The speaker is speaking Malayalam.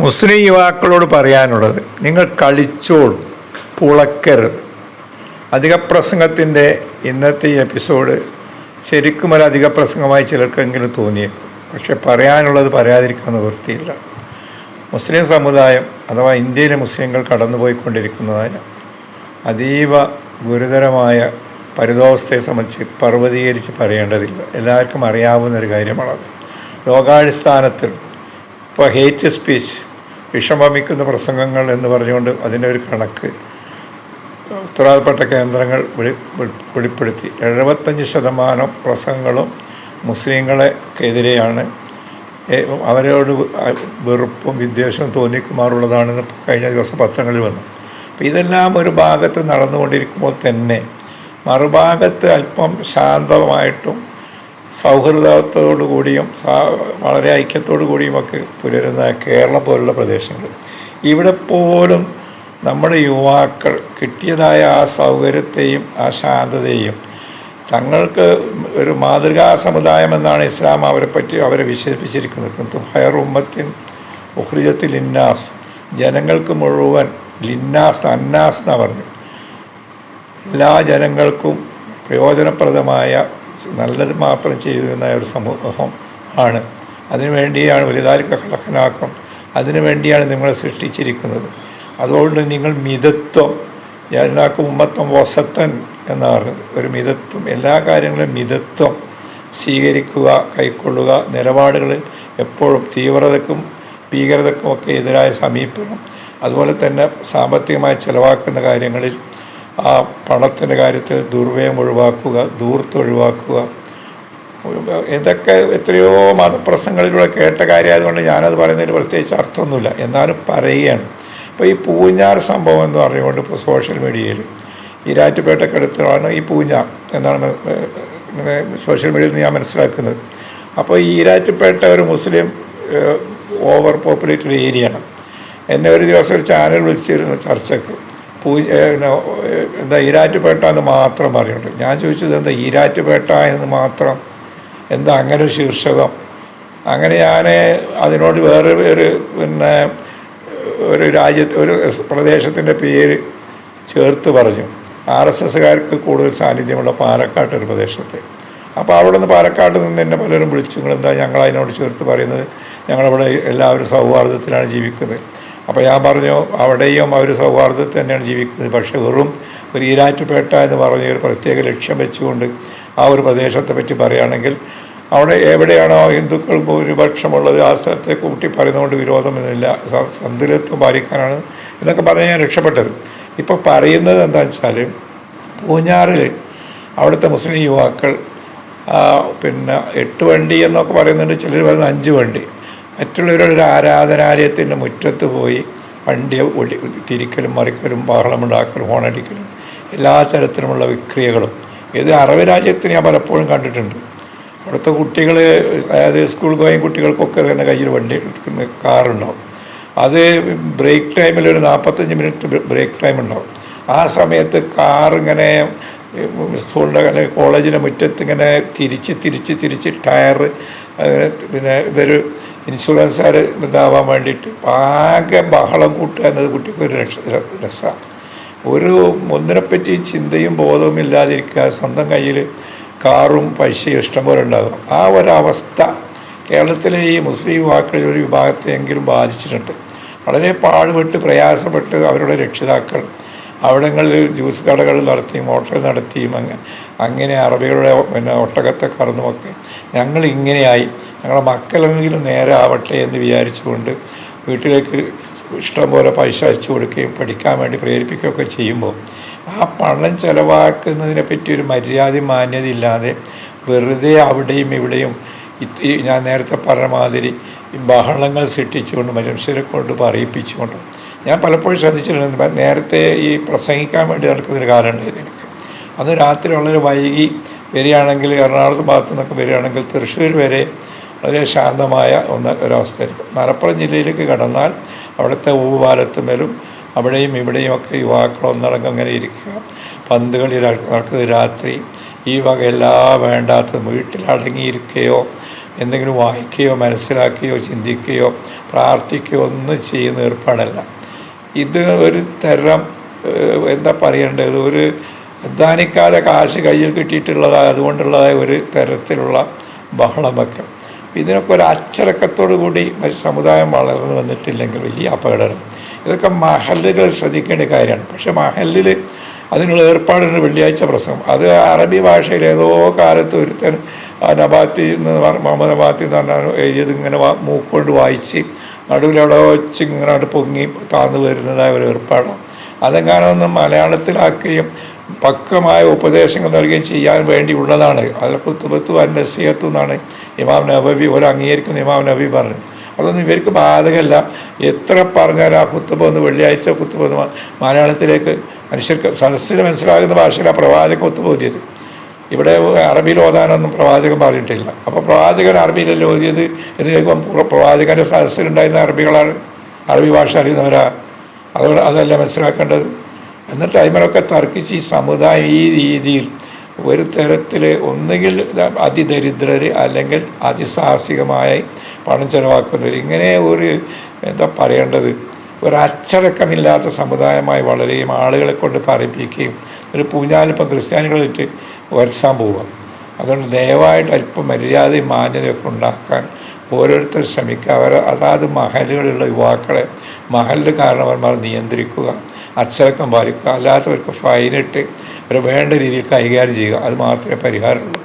മുസ്ലിം യുവാക്കളോട് പറയാനുള്ളത് നിങ്ങൾ കളിച്ചോളൂ പുളക്കരുത് അധിക പ്രസംഗത്തിന്റെ ഇന്നത്തെ എപ്പിസോഡ് ശരിക്കും ഒരു അധിക പ്രസംഗമായി ചിലർക്കെങ്കിലും തോന്നിയേക്കും. പക്ഷെ പറയാനുള്ളത് പറയാതിരിക്കാൻ നിവൃത്തിയില്ല. മുസ്ലിം സമുദായം അഥവാ ഇന്ത്യയിലെ മുസ്ലിങ്ങൾ കടന്നുപോയിക്കൊണ്ടിരിക്കുന്നതായ അതീവ ഗുരുതരമായ പരിതോവസ്ഥയെ സംബന്ധിച്ച് പർവതീകരിച്ച് പറയേണ്ടതില്ല. എല്ലാവർക്കും അറിയാവുന്ന ഒരു കാര്യമാണത്. ലോകാടിസ്ഥാനത്തിൽ ഇപ്പോൾ ഹെയ്റ്റ് സ്പീച്ച് വിഷമമിക്കുന്ന പ്രസംഗങ്ങൾ എന്ന് പറഞ്ഞുകൊണ്ട് അതിന്റെ ഒരു കണക്ക് ഉത്തരവാദപ്പെട്ട കേന്ദ്രങ്ങൾ വെളി വെളി- വെളിപ്പെടുത്തി. എഴുപത്തഞ്ച് ശതമാനം പ്രസംഗങ്ങളും മുസ്ലിങ്ങളെക്കെതിരെയാണ് അവരോട് വെറുപ്പും വിദ്വേഷവും തോന്നിക്കുമാറുള്ളതാണെന്ന് കഴിഞ്ഞ ദിവസം പത്രങ്ങളിൽ വന്നു. അപ്പോൾ ഇതെല്ലാം ഒരു ഭാഗത്ത് നടന്നുകൊണ്ടിരിക്കുമ്പോൾ തന്നെ മറുഭാഗത്ത് അല്പം ശാന്തമായിട്ടും സൗഹൃദത്തോടു കൂടിയും വളരെ ഐക്യത്തോടു കൂടിയുമൊക്കെ പുലരുന്ന കേരളം പോലുള്ള പ്രദേശങ്ങൾ. ഇവിടെ പോലും നമ്മുടെ യുവാക്കൾ കിട്ടിയതായ ആ സൗകര്യത്തെയും ആ ശാന്തതയും തങ്ങൾക്ക് ഒരു മാതൃകാ സമുദായം എന്നാണ് ഇസ്ലാം അവരെ പറ്റി അവരെ വിശേഷിപ്പിച്ചിരിക്കുന്നത്. ഹയർ ഉമ്മത്തിൻ ഉഹ്രിജത്തിൽ ഇന്നാസ് ജനങ്ങൾക്ക് മുഴുവൻ ലിന്നാസ് അന്നാസ് എന്ന് പറഞ്ഞു. എല്ലാ ജനങ്ങൾക്കും പ്രയോജനപ്രദമായ നല്ലത് മാത്രം ചെയ്യുന്ന ഒരു സമൂഹം ആണ്. അതിനുവേണ്ടിയാണ് വലുതാലിക്ക കഹലഹനാക്കം അതിനുവേണ്ടിയാണ് നിങ്ങളെ സൃഷ്ടിച്ചിരിക്കുന്നത്. അതുകൊണ്ട് നിങ്ങൾ മിതത്വം ജനാക്കും ഉമ്മത്വം വസത്തൻ എന്ന് പറഞ്ഞത് ഒരു മിതത്വം. എല്ലാ കാര്യങ്ങളും മിതത്വം സ്വീകരിക്കുക കൈക്കൊള്ളുക നിലപാടുകൾ എപ്പോഴും തീവ്രതക്കും ഭീകരതക്കും ഒക്കെ എതിരായ സമീപനം. അതുപോലെ തന്നെ സാമ്പത്തികമായി ചിലവാക്കുന്ന കാര്യങ്ങളിൽ ആ പണത്തിന്റെ കാര്യത്തിൽ ദുർവ്യയം ഒഴിവാക്കുക ദൂർത്ത് ഒഴിവാക്കുക. ഇതൊക്കെ എത്രയോ മതപ്രസംഗങ്ങളിലൂടെ കേട്ട കാര്യമായതുകൊണ്ട് ഞാനത് പറയുന്നതിന് പ്രത്യേകിച്ച് അർത്ഥമൊന്നുമില്ല. എന്നാലും പറയുകയാണ്. അപ്പോൾ ഈ പൂഞ്ഞാർ സംഭവം എന്ന് പറഞ്ഞുകൊണ്ട് ഇപ്പോൾ സോഷ്യൽ മീഡിയയിൽ ഈരാറ്റുപേട്ടക്കടുത്താണ് ഈ പൂഞ്ഞാർ എന്നാണ് സോഷ്യൽ മീഡിയയിൽ നിന്ന് ഞാൻ മനസ്സിലാക്കുന്നത്. അപ്പോൾ ഈ ഈരാറ്റുപേട്ട ഒരു മുസ്ലിം ഓവർ പോപ്പുലേറ്റഡ് ഏരിയയാണ്. എന്നെ ഒരു ദിവസം ഒരു ചാനൽ വിളിച്ചിരുന്നു ചർച്ചയ്ക്ക്. പൂ എന്താ ഈരാറ്റുപേട്ട എന്ന് മാത്രം പറയുള്ളൂ ഞാൻ ചോദിച്ചത് എന്താ ഈരാറ്റുപേട്ട എന്ന് മാത്രം? എന്താ അങ്ങനെ ഒരു ശീർഷകം? അങ്ങനെ ഞാൻ അതിനോട് വേറെ ഒരു പിന്നെ ഒരു രാജ്യത്ത് ഒരു പ്രദേശത്തിന്റെ പേര് ചേർത്ത് പറഞ്ഞു. ആർ എസ് എസ്സുകാർക്ക് കൂടുതൽ സാന്നിധ്യമുള്ള പാലക്കാട്ട് ഒരു പ്രദേശത്ത്. അപ്പോൾ അവിടെ നിന്ന് പാലക്കാട്ട് നിന്ന് എന്നെ പലരും വിളിച്ചു. നിങ്ങൾ എന്താ ഞങ്ങൾ അതിനോട് ചേർത്ത് പറയുന്നത്? ഞങ്ങളവിടെ എല്ലാവരും സൗഹാർദ്ദത്തിലാണ് ജീവിക്കുന്നത്. അപ്പോൾ ഞാൻ പറഞ്ഞു അവിടെയും അവർ സൗഹാർദ്ദത്തിൽ തന്നെയാണ് ജീവിക്കുന്നത്. പക്ഷേ വെറും ഒരു ഈരാറ്റുപേട്ട എന്ന് പറഞ്ഞ ഒരു പ്രത്യേക ലക്ഷ്യം വെച്ചുകൊണ്ട് ആ ഒരു പ്രദേശത്തെ പറ്റി പറയുകയാണെങ്കിൽ അവിടെ എവിടെയാണോ ഹിന്ദുക്കൾ ഭൂരിപക്ഷമുള്ളത് ആ സ്ഥലത്തെ കൂട്ടി പറയുന്നതുകൊണ്ട് വിരോധമൊന്നുമില്ല സന്തുലിത്വം പാലിക്കാനാണ് എന്നൊക്കെ പറഞ്ഞ് ഞാൻ രക്ഷപ്പെട്ടത്. ഇപ്പോൾ പറയുന്നത് എന്താണെന്ന് വെച്ചാൽ പൂഞ്ഞാറിൽ അവിടുത്തെ മുസ്ലിം യുവാക്കൾ പിന്നെ എട്ട് വണ്ടി എന്നൊക്കെ പറയുന്നുണ്ട്. ചിലർ പറയുന്നത് അഞ്ച് വണ്ടി. മറ്റുള്ളവരുടെ ആരാധനാലയത്തിന്റെ മുറ്റത്ത് പോയി വണ്ടി ഒടി തിരിക്കലും മറിക്കലും ബഹളമുണ്ടാക്കലും ഹോണടിക്കലും എല്ലാ തരത്തിലുമുള്ള വിക്രിയകളും. ഇത് അറബ് രാജ്യത്ത് ഞാൻ പലപ്പോഴും കണ്ടിട്ടുണ്ട്. അവിടുത്തെ കുട്ടികൾ അതായത് സ്കൂൾ പോയ കുട്ടികൾക്കൊക്കെ തന്നെ കയ്യിൽ വണ്ടി എടുക്കുന്ന കാറുണ്ടാവും. അത് ബ്രേക്ക് ടൈമിൽ ഒരു നാൽപ്പത്തഞ്ച് മിനിറ്റ് ബ്രേക്ക് ടൈം ഉണ്ടാവും. ആ സമയത്ത് കാർ ഇങ്ങനെ സ്കൂളിന്റെ അല്ലെങ്കിൽ കോളേജിന്റെ മുറ്റത്ത് ഇങ്ങനെ തിരിച്ച് തിരിച്ച് തിരിച്ച് ടയർ പിന്നെ ഇവർ ഇൻഷുറൻസുകാർ ഇതാവാൻ വേണ്ടിയിട്ട് ആകെ ബഹളം കൂട്ടുക എന്നത് കുട്ടിക്ക് ഒരു രക്ഷ രസമാണ് ഒരു ഒന്നിനെപ്പറ്റി ചിന്തയും ബോധവും ഇല്ലാതിരിക്കുക സ്വന്തം കയ്യിൽ കാറും പൈസയും ഇഷ്ടംപോലെ ഉണ്ടാകും. ആ ഒരവസ്ഥ കേരളത്തിലെ ഈ മുസ്ലിം യുവാക്കളിൽ ഒരു വിഭാഗത്തെയെങ്കിലും ബാധിച്ചിട്ടുണ്ട്. വളരെ പാടുപെട്ട് പ്രയാസപ്പെട്ട് അവരുടെ രക്ഷിതാക്കൾ അവിടങ്ങളിൽ ജ്യൂസ് കടകൾ നടത്തിയും ഹോട്ടൽ നടത്തിയും അങ്ങ് അങ്ങനെ അറബികളുടെ പിന്നെ ഒട്ടകത്തെ കറന്നുമൊക്കെ ഞങ്ങൾ ഇങ്ങനെയായി ഞങ്ങളുടെ മക്കളെങ്കിലും നേരെ ആവട്ടെ എന്ന് വിചാരിച്ചുകൊണ്ട് വീട്ടിലേക്ക് ഇഷ്ടംപോലെ പൈസ അയച്ചു കൊടുക്കുകയും പഠിക്കാൻ വേണ്ടി പ്രേരിപ്പിക്കുകയൊക്കെ ചെയ്യുമ്പോൾ ആ പണം ചിലവാക്കുന്നതിനെ പറ്റി ഒരു മര്യാദ മാന്യത ഇല്ലാതെ വെറുതെ അവിടെയും ഇവിടെയും ഞാൻ നേരത്തെ പറഞ്ഞ മാതിരി ബഹളങ്ങൾ സൃഷ്ടിച്ചുകൊണ്ട് മനുഷ്യരെ കൊണ്ട് പറയിപ്പിച്ചുകൊണ്ട് ഞാൻ പലപ്പോഴും ശ്രദ്ധിച്ചിട്ടുണ്ട്. നേരത്തെ ഈ പ്രസംഗിക്കാൻ വേണ്ടി നടക്കുന്നൊരു കാലം ഉണ്ടായിരുന്നു എനിക്ക്. അന്ന് രാത്രി വളരെ വൈകി വരികയാണെങ്കിൽ എറണാകുളത്ത് ഭാഗത്തു നിന്നൊക്കെ വരികയാണെങ്കിൽ തൃശ്ശൂർ വരെ വളരെ ശാന്തമായ ഒന്ന് ഒരവസ്ഥയായിരിക്കും. മലപ്പുറം ജില്ലയിലേക്ക് കടന്നാൽ അവിടുത്തെ ഊവാലത്തുമേലും അവിടെയും ഇവിടെയും ഒക്കെ യുവാക്കൾ ഒന്നടങ്കം അങ്ങനെ ഇരിക്കുക. പന്ത് കളി നടക്കുന്നത് രാത്രി. ഈ വക എല്ലാ വേണ്ടാത്തതും വീട്ടിലടങ്ങിയിരിക്കുകയോ എന്തെങ്കിലും വായിക്കുകയോ മനസ്സിലാക്കുകയോ ചിന്തിക്കുകയോ പ്രാർത്ഥിക്കുകയോ ഒന്നും ചെയ്യുന്ന ഏർപ്പാടല്ല. ഇത് ഒരു തരം എന്താ പറയേണ്ടത്? ഒരു അധ്വാനിക്കാതെ കാശ് കയ്യിൽ കിട്ടിയിട്ടുള്ളതായ അതുകൊണ്ടുള്ളതായ ഒരു തരത്തിലുള്ള ബഹളമൊക്കെ. ഇതിനൊക്കെ ഒരു അച്ചടക്കത്തോടു കൂടി ഒരു സമുദായം വളർന്നു വന്നിട്ടില്ലെങ്കിൽ വലിയ അപകടം ഇതൊക്കെ മഹല്ലുകൾ ശ്രദ്ധിക്കേണ്ട കാര്യമാണ്. പക്ഷേ മഹല്ലിൽ അതിനുള്ള ഏർപ്പാടുണ്ട് വെള്ളിയാഴ്ച പ്രസംഗം അത് അറബി ഭാഷയിൽ ഏതോ കാലത്ത് ഒരുത്തൻ നബാത്തി എന്ന് മുഹമ്മദ് നബാത്തി എന്ന് പറഞ്ഞാൽ എഴുതിയത് ഇങ്ങനെ മൂക്കൊണ്ട് വായിച്ച് നടുവിൽ അവിടെ വെച്ച് ഇങ്ങനെ അവിടെ പൊങ്ങി താഴ്ന്നു വരുന്നതായ ഒരു ഏർപ്പാടാണ്. അതെങ്ങാനൊന്ന് മലയാളത്തിലാക്കുകയും പക്വമായ ഉപദേശങ്ങൾ നൽകുകയും ചെയ്യാൻ വേണ്ടിയുള്ളതാണ്. അൽ കുത്തുബത്തു അൻ നസീഹത്തു എന്നാണ് ഇമാം നബബി ഒരു അംഗീകരിക്കുന്ന ഇമാം നബി പറഞ്ഞു അതൊന്നും ഇവർക്ക് ബാധകമല്ല. എത്ര പറഞ്ഞാലും ആ കുത്തുബ ഒന്ന് വെള്ളിയാഴ്ച കുത്തുബ മലയാളത്തിലേക്ക് മനുഷ്യർക്ക് സദസ്സിന് മനസ്സിലാകുന്ന ഭാഷയിൽ ആ പ്രവാചക കുത്തുബ ഓതിയത്. ഇവിടെ അറബിയിൽ ഓതാനൊന്നും പ്രവാചകൻ പറഞ്ഞിട്ടില്ല. അപ്പോൾ പ്രവാചകൻ അറബിയിലല്ലേ ഓതിയത്? എന്ന് കേൾക്കുമ്പോൾ പ്രവാചകന്റെ സദസ്സിലുണ്ടായിരുന്ന അറബികളാണ്. അറബി ഭാഷ അറിയുന്നവരാ. അതുകൊണ്ട് അതല്ല മനസ്സിലാക്കേണ്ടത്. എന്നിട്ട് അതിമലൊക്കെ തർക്കിച്ച് ഈ സമുദായം ഈ രീതിയിൽ ഒരു തരത്തിൽ ഒന്നുകിൽ അതിദരിദ്രർ അല്ലെങ്കിൽ അതിസാഹസികമായി പണം ചെലവാക്കുന്നവർ ഇങ്ങനെ ഒരു എന്താ പറയേണ്ടത്? അച്ചടക്കമില്ലാത്ത സമുദായമായി വളരുകയും ആളുകളെ കൊണ്ട് പറയിപ്പിക്കുകയും ഒരു പൂഞ്ഞാലിപ്പം ക്രിസ്ത്യാനികളിട്ട് വരസാൻ പോവുക. അതുകൊണ്ട് ദയവായിട്ട് അല്പം മര്യാദയും മാന്യതയൊക്കെ ഉണ്ടാക്കാൻ ഓരോരുത്തർ ശ്രമിക്കുക. അവർ അതാത് മഹലുകളിലുള്ള യുവാക്കളെ മഹലിന്റെ കാരണവന്മാർ നിയന്ത്രിക്കുക അച്ചടക്കം പാലിക്കുക. അല്ലാത്തവർക്ക് ഫൈനിട്ട് അവരെ വേണ്ട രീതിയിൽ കൈകാര്യം ചെയ്യുക. അത് മാത്രമേ പരിഹാരമുള്ളൂ.